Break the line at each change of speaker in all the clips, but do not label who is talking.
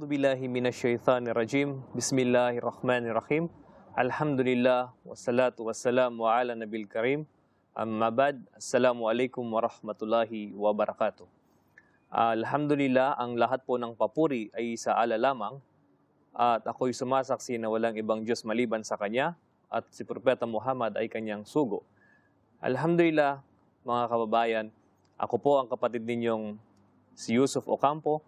أعوذ بالله من الشيطان الرجيم بسم الله الرحمن الرحيم الحمد لله والصلاة والسلام على نبي الكريم أما بعد السلام عليكم ورحمة الله وبركاته Alhamdulillah, ang lahat po ng papuri ay sa ala lamang at ako'y sumasaksi na walang ibang Diyos maliban sa Kanya at si Propeta Muhammad ay Kanyang sugo. Alhamdulillah, mga kababayan, ako po ang kapatid ninyong si Yusuf Ocampo,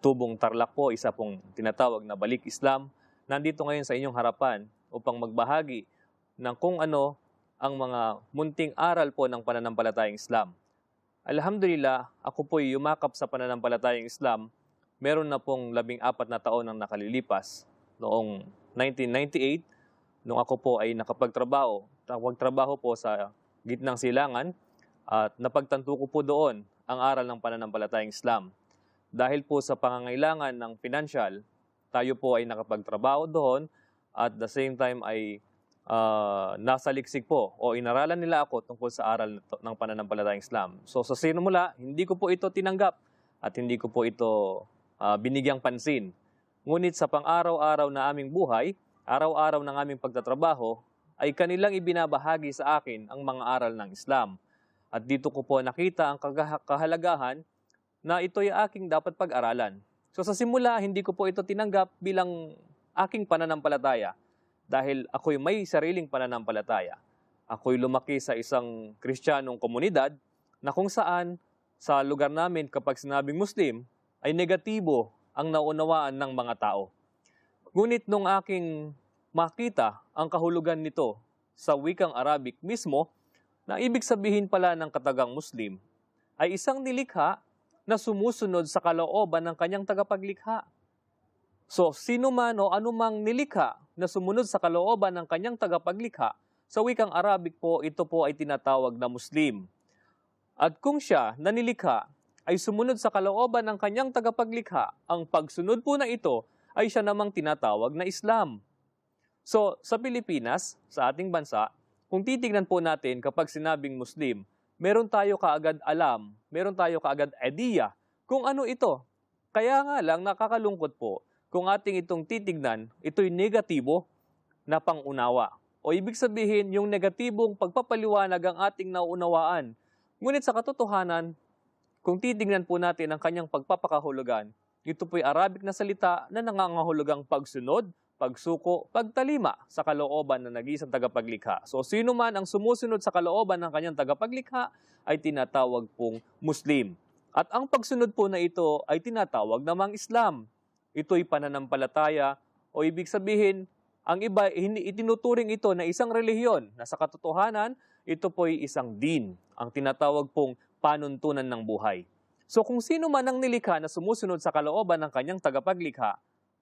tubong Tarlac po, isa pong tinatawag na Balik Islam. Nandito ngayon sa inyong harapan upang magbahagi ng kung ano ang mga munting aral po ng pananampalatayang Islam. Alhamdulillah, ako po'y yumakap sa pananampalatayang Islam. Meron na pong labing apat na taon ang nakalilipas. Noong 1998, nung ako po ay nakapagtrabaho, nakapagtrabaho po sa gitnang silangan, at napagtanto ko po doon ang aral ng pananampalatayang Islam. Dahil po sa pangangailangan ng financial, tayo po ay nakapagtrabaho doon at the same time ay uh, nasa liksik po o inaralan nila ako tungkol sa aral ng pananampalatayang Islam. So sa sinumula, hindi ko po ito tinanggap at hindi ko po ito uh, binigyang pansin. Ngunit sa pang-araw-araw na aming buhay, araw-araw ng aming pagtatrabaho, ay kanilang ibinabahagi sa akin ang mga aral ng Islam. At dito ko po nakita ang kahalagahan na ito'y aking dapat pag-aralan. So sa simula, hindi ko po ito tinanggap bilang aking pananampalataya dahil ako'y may sariling pananampalataya. Ako'y lumaki sa isang kristyanong komunidad na kung saan sa lugar namin kapag sinabing Muslim ay negatibo ang naunawaan ng mga tao. Ngunit nung aking makita ang kahulugan nito sa wikang Arabic mismo, na ibig sabihin pala ng katagang Muslim, ay isang nilikha na sumusunod sa kalooban ng kanyang tagapaglikha. So, sino man o anumang nilikha na sumunod sa kalooban ng kanyang tagapaglikha, sa wikang Arabic po, ito po ay tinatawag na Muslim. At kung siya na nilikha ay sumunod sa kalooban ng kanyang tagapaglikha, ang pagsunod po na ito ay siya namang tinatawag na Islam. So, sa Pilipinas, sa ating bansa, kung titignan po natin kapag sinabing Muslim, meron tayo kaagad alam, meron tayo kaagad idea kung ano ito. Kaya nga lang nakakalungkot po kung ating itong titignan, ito'y negatibo na pangunawa. O ibig sabihin, yung negatibong pagpapaliwanag ang ating nauunawaan. Ngunit sa katotohanan, kung titignan po natin ang kanyang pagpapakahulugan, ito po'y Arabic na salita na nangangahulugang pagsunod, pagsuko, pagtalima sa kalooban ng nag-iisang tagapaglikha. So sino man ang sumusunod sa kalooban ng kanyang tagapaglikha ay tinatawag pong Muslim. At ang pagsunod po na ito ay tinatawag namang Islam ito'y pananampalataya o ibig sabihin, ang iba, itinuturing ito na isang relihiyon na sa katotohanan, ito po'y isang din, ang tinatawag pong panuntunan ng buhay. So kung sino man ang nilikha na sumusunod sa kalooban ng kanyang tagapaglikha,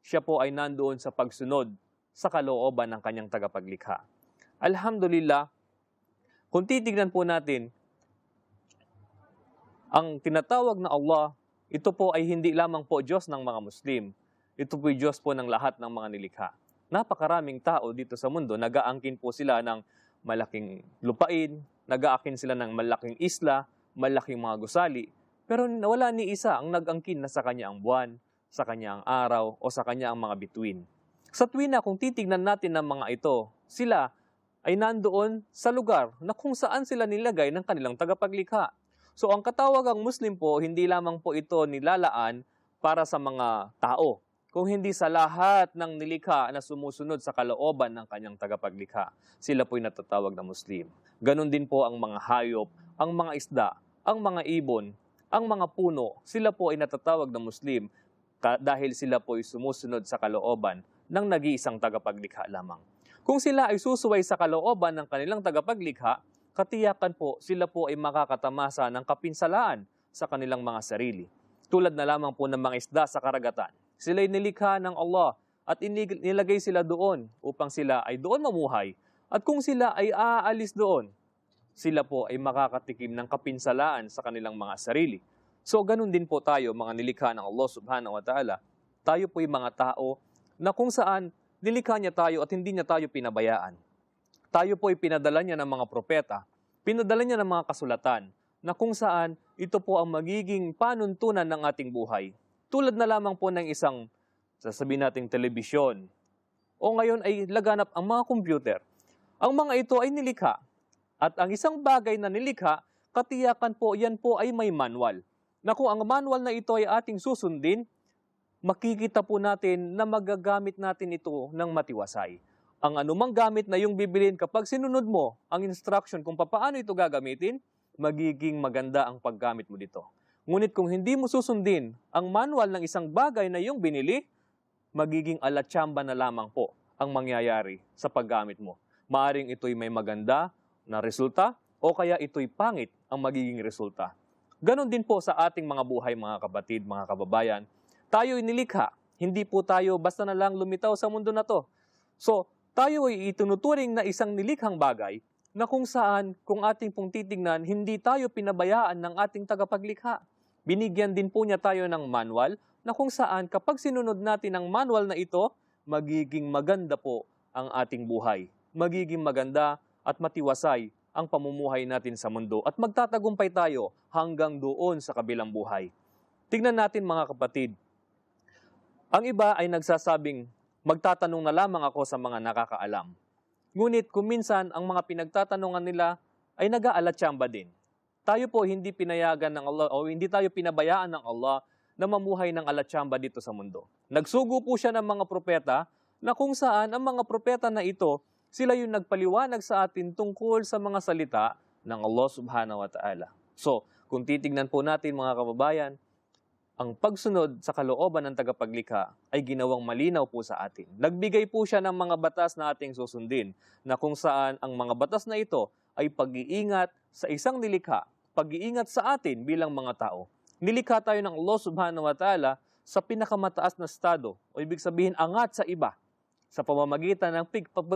siya po ay nandoon sa pagsunod sa kalooban ng kanyang tagapaglikha. Alhamdulillah, kung titignan po natin, ang tinatawag na Allah, ito po ay hindi lamang po Diyos ng mga Muslim, ito po'y Diyos po ng lahat ng mga nilikha. Napakaraming tao dito sa mundo, nagaangkin po sila ng malaking lupain, nagaakin sila ng malaking isla, malaking mga gusali, pero wala ni isa ang nagangkin na sa kanya ang buwan, sa kanya ang araw, o sa kanya ang mga bituin. Sa tuwina, kung titignan natin ng mga ito, sila ay nandoon sa lugar na kung saan sila nilagay ng kanilang tagapaglikha. So ang katawagang Muslim po, hindi lamang po ito nilalaan para sa mga tao, kung hindi sa lahat ng nilikha na sumusunod sa kalooban ng kanyang tagapaglikha. Sila po'y natatawag na Muslim. Ganon din po ang mga hayop, ang mga isda, ang mga ibon, ang mga puno, sila po ay natatawag na Muslim dahil sila po ay sumusunod sa kalooban ng nag-iisang tagapaglikha lamang. Kung sila ay susuway sa kalooban ng kanilang tagapaglikha, katiyakan po sila po ay makakatamasa ng kapinsalaan sa kanilang mga sarili. Tulad na lamang po ng mga isda sa karagatan Sila'y nilikha ng Allah at inilagay sila doon upang sila ay doon mamuhay. At kung sila ay aalis doon, sila po ay makakatikim ng kapinsalaan sa kanilang mga sarili. So ganun din po tayo mga nilikha ng Allah subhanahu wa ta'ala. Tayo po ay mga tao na kung saan nilikha niya tayo at hindi niya tayo pinabayaan. Tayo po ay pinadala niya ng mga propeta, pinadala niya ng mga kasulatan na kung saan ito po ang magiging panuntunan ng ating buhay tulad na lamang po ng isang sasabihin nating telebisyon, o ngayon ay laganap ang mga computer. Ang mga ito ay nilikha. At ang isang bagay na nilikha, katiyakan po, yan po ay may manual. Na kung ang manual na ito ay ating susundin, makikita po natin na magagamit natin ito ng matiwasay. Ang anumang gamit na yung bibilin kapag sinunod mo ang instruction kung paano ito gagamitin, magiging maganda ang paggamit mo dito. Ngunit kung hindi mo susundin ang manual ng isang bagay na yung binili, magiging alatsamba na lamang po ang mangyayari sa paggamit mo. Maaring ito'y may maganda na resulta o kaya ito'y pangit ang magiging resulta. Ganon din po sa ating mga buhay, mga kapatid, mga kababayan. Tayo'y nilikha. Hindi po tayo basta na lang lumitaw sa mundo na to. So, tayo ay itunuturing na isang nilikhang bagay na kung saan, kung ating pong titignan, hindi tayo pinabayaan ng ating tagapaglikha. Binigyan din po niya tayo ng manual na kung saan kapag sinunod natin ang manual na ito, magiging maganda po ang ating buhay. Magiging maganda at matiwasay ang pamumuhay natin sa mundo at magtatagumpay tayo hanggang doon sa kabilang buhay. Tignan natin mga kapatid. Ang iba ay nagsasabing, magtatanong na lamang ako sa mga nakakaalam. Ngunit kung minsan ang mga pinagtatanungan nila ay nag-aalatsamba din. Tayo po hindi pinayagan ng Allah o hindi tayo pinabayaan ng Allah na mamuhay ng alatsamba dito sa mundo. Nagsugo po siya ng mga propeta na kung saan ang mga propeta na ito, sila yung nagpaliwanag sa atin tungkol sa mga salita ng Allah subhanahu wa ta'ala. So, kung titignan po natin mga kababayan, ang pagsunod sa kalooban ng tagapaglikha ay ginawang malinaw po sa atin. Nagbigay po siya ng mga batas na ating susundin na kung saan ang mga batas na ito ay pag-iingat sa isang nilikha, pag-iingat sa atin bilang mga tao. Nilikha tayo ng Allah subhanahu wa ta'ala sa pinakamataas na estado o ibig sabihin angat sa iba sa pamamagitan ng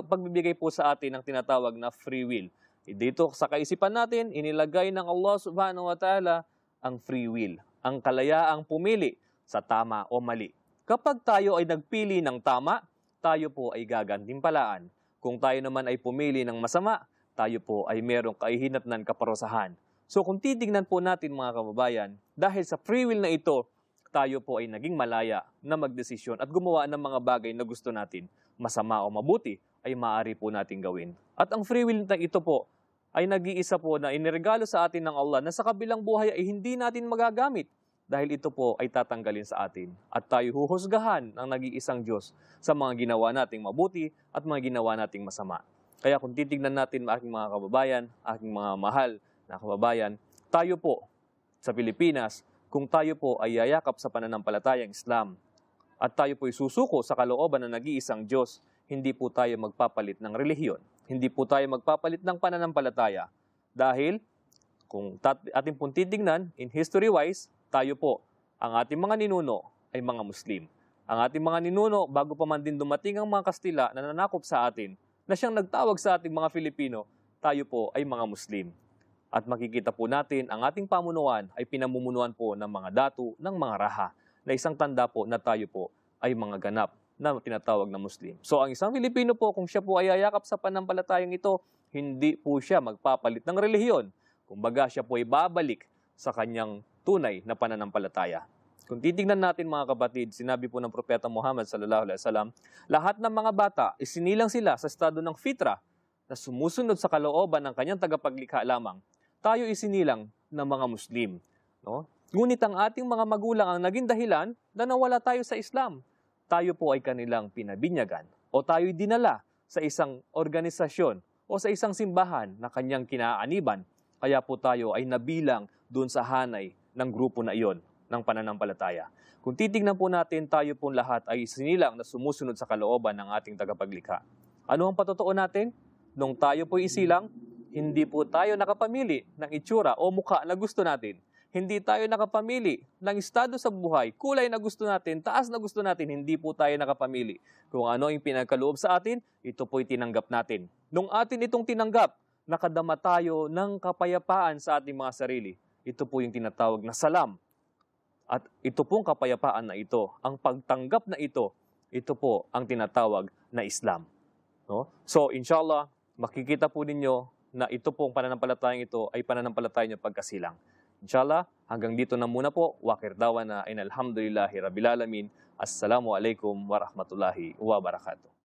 pagbibigay po sa atin ng tinatawag na free will. Dito sa kaisipan natin, inilagay ng Allah subhanahu wa ta'ala ang free will ang kalayaang pumili sa tama o mali. Kapag tayo ay nagpili ng tama, tayo po ay gagantimpalaan. Kung tayo naman ay pumili ng masama, tayo po ay merong kahihinatnan kaparosahan. So kung titignan po natin mga kababayan, dahil sa free will na ito, tayo po ay naging malaya na magdesisyon at gumawa ng mga bagay na gusto natin, masama o mabuti, ay maaari po natin gawin. At ang free will na ito po ay nag-iisa po na iniregalo sa atin ng Allah na sa kabilang buhay ay hindi natin magagamit dahil ito po ay tatanggalin sa atin at tayo huhusgahan ng nag-iisang Diyos sa mga ginawa nating mabuti at mga ginawa nating masama. Kaya kung titignan natin aking mga kababayan, aking mga mahal na kababayan, tayo po sa Pilipinas, kung tayo po ay yayakap sa pananampalatayang Islam at tayo po ay susuko sa kalooban ng nag-iisang Diyos, hindi po tayo magpapalit ng relihiyon hindi po tayo magpapalit ng pananampalataya. Dahil, kung ating pong titignan, in history-wise, tayo po, ang ating mga ninuno ay mga Muslim. Ang ating mga ninuno, bago pa man din dumating ang mga Kastila na nanakop sa atin, na siyang nagtawag sa ating mga Filipino, tayo po ay mga Muslim. At makikita po natin, ang ating pamunuan ay pinamumunuan po ng mga datu, ng mga raha, na isang tanda po na tayo po ay mga ganap na tinatawag na Muslim. So ang isang Filipino po, kung siya po ay ayakap sa panampalatayang ito, hindi po siya magpapalit ng relihiyon. Kumbaga siya po ay babalik sa kanyang tunay na pananampalataya. Kung titignan natin mga kapatid, sinabi po ng Propeta Muhammad sallallahu alaihi wasallam, lahat ng mga bata isinilang sila sa estado ng fitra na sumusunod sa kalooban ng kanyang tagapaglikha lamang. Tayo isinilang ng mga Muslim, no? Ngunit ang ating mga magulang ang naging dahilan na nawala tayo sa Islam tayo po ay kanilang pinabinyagan o tayo'y dinala sa isang organisasyon o sa isang simbahan na kanyang kinaaniban, kaya po tayo ay nabilang doon sa hanay ng grupo na iyon ng pananampalataya. Kung titignan po natin, tayo po lahat ay sinilang na sumusunod sa kalooban ng ating tagapaglikha. Ano ang patotoo natin? Nung tayo po isilang, hindi po tayo nakapamili ng itsura o mukha na gusto natin hindi tayo nakapamili ng estado sa buhay, kulay na gusto natin, taas na gusto natin, hindi po tayo nakapamili. Kung ano yung pinagkaloob sa atin, ito po'y tinanggap natin. Nung atin itong tinanggap, nakadama tayo ng kapayapaan sa ating mga sarili. Ito po yung tinatawag na salam. At ito pong kapayapaan na ito, ang pagtanggap na ito, ito po ang tinatawag na Islam. No? So, inshallah, makikita po ninyo na ito pong pananampalatayang ito ay pananampalataya niyo pagkasilang. Inshallah, hanggang dito na muna po. Wakir dawa na in alhamdulillahi rabbil alamin. Assalamu alaikum warahmatullahi wabarakatuh.